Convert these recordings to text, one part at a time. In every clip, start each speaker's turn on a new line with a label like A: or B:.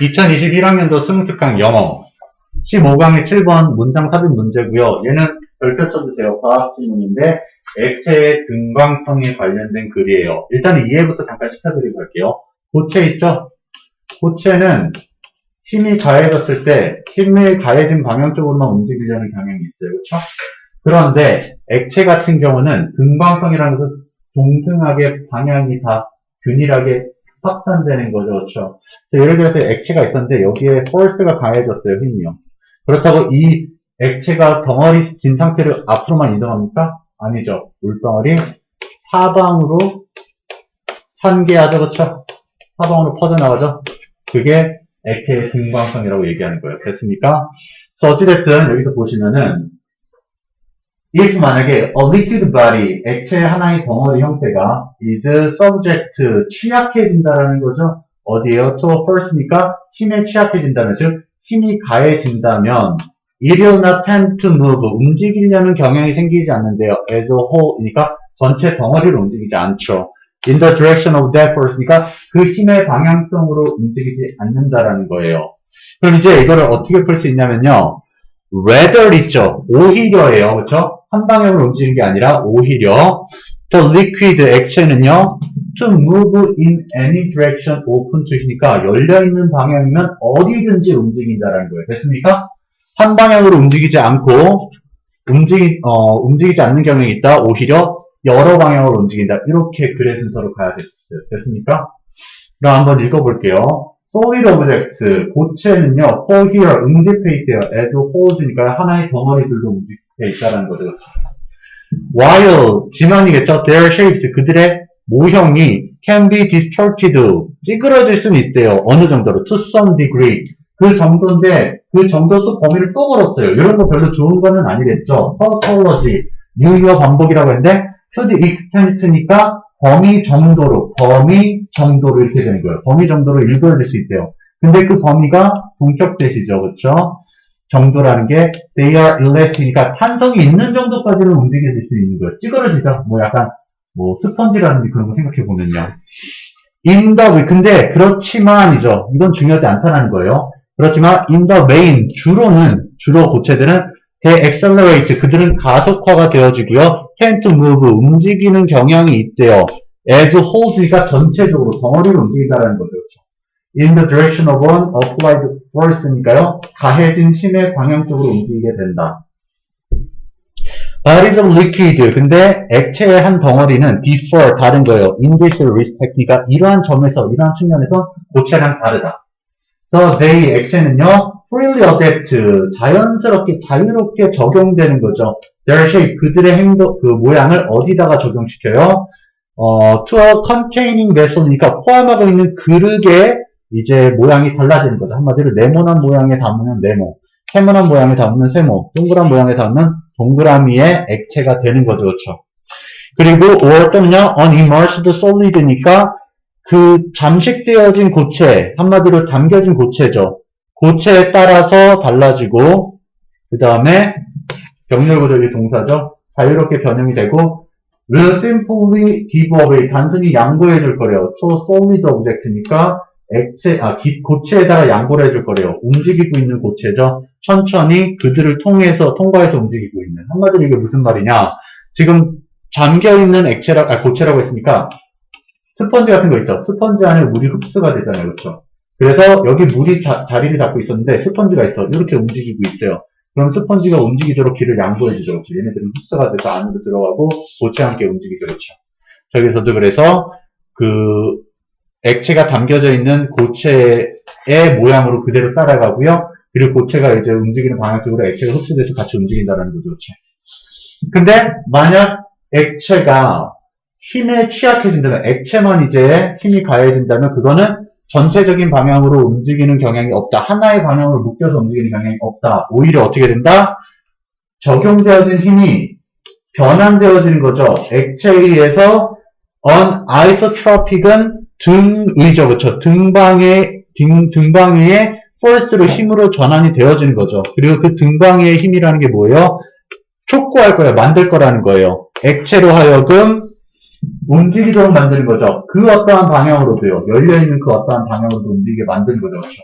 A: 2021학년도 스무스강 영어 15강의 7번 문장 삽입 문제고요. 얘는 별표 쳐주세요. 과학 질문인데 액체의 등광성에 관련된 글이에요. 일단 이해부터 잠깐 시켜드리고 갈게요. 고체 있죠? 고체는 힘이 가해졌을 때 힘이 가해진 방향 쪽으로만 움직이려는 경향이 있어요. 그렇죠? 그런데 액체 같은 경우는 등광성이라는 것은 동등하게 방향이 다 균일하게 확산되는 거죠. 그렇죠? 자, 예를 들어서 액체가 있었는데 여기에 force가 가해졌어요. 힘이요. 그렇다고 이 액체가 덩어리 진 상태를 앞으로만 이동합니까? 아니죠. 물덩어리 사방으로 산계하죠. 그렇죠? 사방으로 퍼져나가죠. 그게 액체의 등광성이라고 얘기하는 거예요. 됐습니까? 그래서 어찌됐든 여기서 보시면은 if 만약에 a liquid body, 액체 하나의 덩어리 형태가 is subject, 취약해진다라는 거죠. 어디에요? to force니까 힘에 취약해진다면, 즉 힘이 가해진다면 it will not tend to move, 움직이려는 경향이 생기지 않는데요. as a whole이니까 전체 덩어리를 움직이지 않죠. in the direction of that force니까 그 힘의 방향성으로 움직이지 않는다라는 거예요. 그럼 이제 이거를 어떻게 풀 수 있냐면요. rather 있죠. 오히려예요. 그렇죠? 한 방향으로 움직이는 게 아니라 오히려 the liquid 액체는요. to move in any direction open to이니까 열려있는 방향이면 어디든지 움직인다라는 거예요. 됐습니까? 한 방향으로 움직이지 않고 움직이, 어, 움직이지 않는 경향이 있다. 오히려 여러 방향으로 움직인다. 이렇게 글의 순서로 가야 됐어요. 됐습니까? 그럼 한번 읽어볼게요. solid object, 고체는요, for here, 응집해 있대요. as wholes니까 하나의 덩어리들로 움직 여 있다는 거죠. while, 지만이겠죠? their shapes, 그들의 모형이 can be distorted, 찌그러질 수는 있대요. 어느 정도로? to some degree. 그 정도인데, 그 정도 또 범위를 또 걸었어요. 이런 거 별로 좋은 거는 아니겠죠? tautology, 유효 반복이라고 했는데, to the extent니까 범위 정도로, 범위 이렇게 되는 거예요. 범위 정도로 읽어질 수 있대요. 근데 그 범위가 동격 대시죠. 그쵸? 정도라는 게 they are elastic이니까 탄성이 있는 정도까지는 움직여질 수 있는 거예요. 찌그러지죠. 뭐 약간 뭐 스펀지라든지 그런 거 생각해 보면요. in the way 근데 그렇지만이죠. 이건 중요하지 않다는 거예요. 그렇지만 in the main 주로는 주로 고체들은 they accelerate 그들은 가속화가 되어지고요. tend to move 움직이는 경향이 있대요. as wholes니까 전체적으로 덩어리를 움직인다는 거죠. In the direction of an applied force니까요. 가해진 힘의 방향 쪽으로 움직이게 된다. bodies of liquid. 근데 액체의 한 덩어리는 differ 다른 거예요. in this respect. 그러니까 이러한 점에서, 이러한 측면에서 고체랑 다르다. So they, 액체는요, freely adapt. 자연스럽게, 자유롭게 적용되는 거죠. their shape. 그들의 행동, 그 모양을 어디다가 적용시켜요? 어, to a containing vessel이니까 포함하고 있는 그릇의 이제 모양이 달라지는 거죠. 한마디로 네모난 모양에 담으면 네모, 세모난 모양에 담으면 세모, 동그란 모양에 담으면 동그라미의 액체가 되는 거죠. 그렇죠? 그리고 or 또는요, unimmersed solid니까 그 잠식되어진 고체, 한마디로 담겨진 고체죠. 고체에 따라서 달라지고 그 다음에 병렬구조의 동사죠. 자유롭게 변형이 되고 will simply give away 단순히 양보해 줄 거래요. to solid object니까 액체, 아, 기- 고체에다가 양보를 해줄 거래요. 움직이고 있는 고체죠. 천천히 그들을 통해서, 통과해서 움직이고 있는. 한마디로 이게 무슨 말이냐. 지금 잠겨있는 액체라, 아, 고체라고 했으니까, 스펀지 같은 거 있죠. 스펀지 안에 물이 흡수가 되잖아요. 그렇죠? 그래서 여기 물이 자, 자리를 잡고 있었는데, 스펀지가 있어. 이렇게 움직이고 있어요. 그럼 스펀지가 움직이도록 길을 양보해주죠. 그렇죠? 얘네들은 흡수가 돼서 안으로 들어가고, 고체와 함께 움직이죠. 그렇죠? 저기서도 그래서, 그, 액체가 담겨져 있는 고체의 모양으로 그대로 따라가고요. 그리고 고체가 이제 움직이는 방향 쪽으로 액체가 흡수돼서 같이 움직인다는 거죠. 그렇죠? 근데 만약 액체가 힘에 취약해진다면 액체만 이제 힘이 가해진다면 그거는 전체적인 방향으로 움직이는 경향이 없다. 하나의 방향으로 묶여서 움직이는 경향이 없다. 오히려 어떻게 된다? 적용되어진 힘이 변환되어지는 거죠. 액체에 의해서 unisotropic은 등의죠. 그렇죠? 등방의 등, 등방위의 force로 힘으로 전환이 되어지는 거죠. 그리고 그 등방위의 힘이라는 게 뭐예요? 촉구할 거예요. 만들 거라는 거예요. 액체로 하여금 움직이도록 만드는 거죠. 그 어떠한 방향으로도요. 열려있는 그 어떠한 방향으로도 움직이게 만드는 거죠. 그렇죠?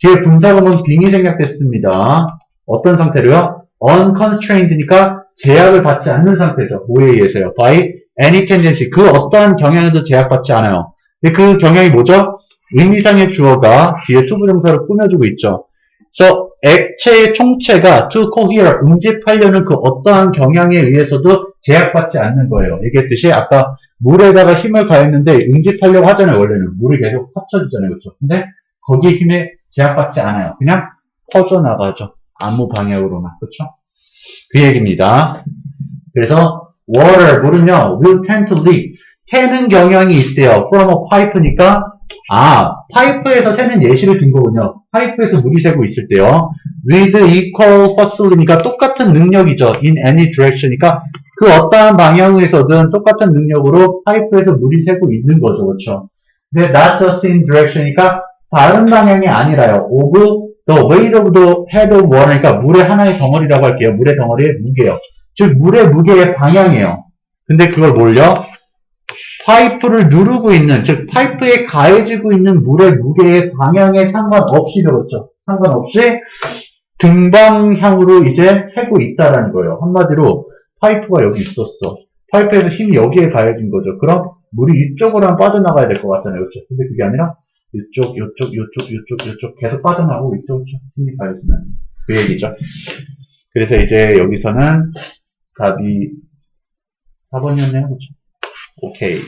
A: 뒤에 분사구문 빙이 생략됐습니다. 어떤 상태로요? unconstrained니까 제약을 받지 않는 상태죠. 뭐에 의해서요? by any tendency. 그 어떠한 경향에도 제약받지 않아요. 근데 그 경향이 뭐죠? 의미상의 주어가 뒤에 수부정사를 꾸며주고 있죠. 그래서 액체의 총체가 to cohere, 응집하려는 그 어떠한 경향에 의해서도 제약받지 않는 거예요. 얘기했듯이 아까 물에다가 힘을 가했는데 응집하려고 하잖아요. 원래는 물이 계속 합쳐지잖아요. 그렇죠? 근데 거기에 힘에 제약받지 않아요. 그냥 퍼져나가죠. 아무 방향으로나. 그렇죠? 그 얘기입니다. 그래서 water, 물은요, will tend to leak. 새는 경향이 있대요. from a pipe니까 아, 파이프에서 새는 예시를 든 거군요. 파이프에서 물이 새고 있을 때요. with equal facility니까 똑같은 능력이죠. in any direction이니까 그 어떠한 방향에서든 똑같은 능력으로 파이프에서 물이 새고 있는 거죠. 그렇죠? 근데 not just in direction이니까 다른 방향이 아니라요. of the weight of the head of water 그러니까 물의 하나의 덩어리라고 할게요. 물의 덩어리의 무게요. 즉 물의 무게의 방향이에요. 근데 그걸 뭘요? 파이프를 누르고 있는, 즉 파이프에 가해지고 있는 물의 무게의 방향에 상관없이 그렇죠. 상관없이 등방향으로 이제 새고 있다라는 거예요. 한마디로 파이프가 여기 있었어. 파이프에서 힘이 여기에 가해진 거죠. 그럼 물이 이쪽으로 빠져나가야 될 것 같잖아요. 그렇죠? 근데 그게 아니라 이쪽, 이쪽, 이쪽, 이쪽, 이쪽 계속 빠져나가고 이쪽, 이쪽 힘이 가해지는 그 얘기죠. 그래서 이제 여기서는 답이 4번이었네요. 그렇죠? 오케이.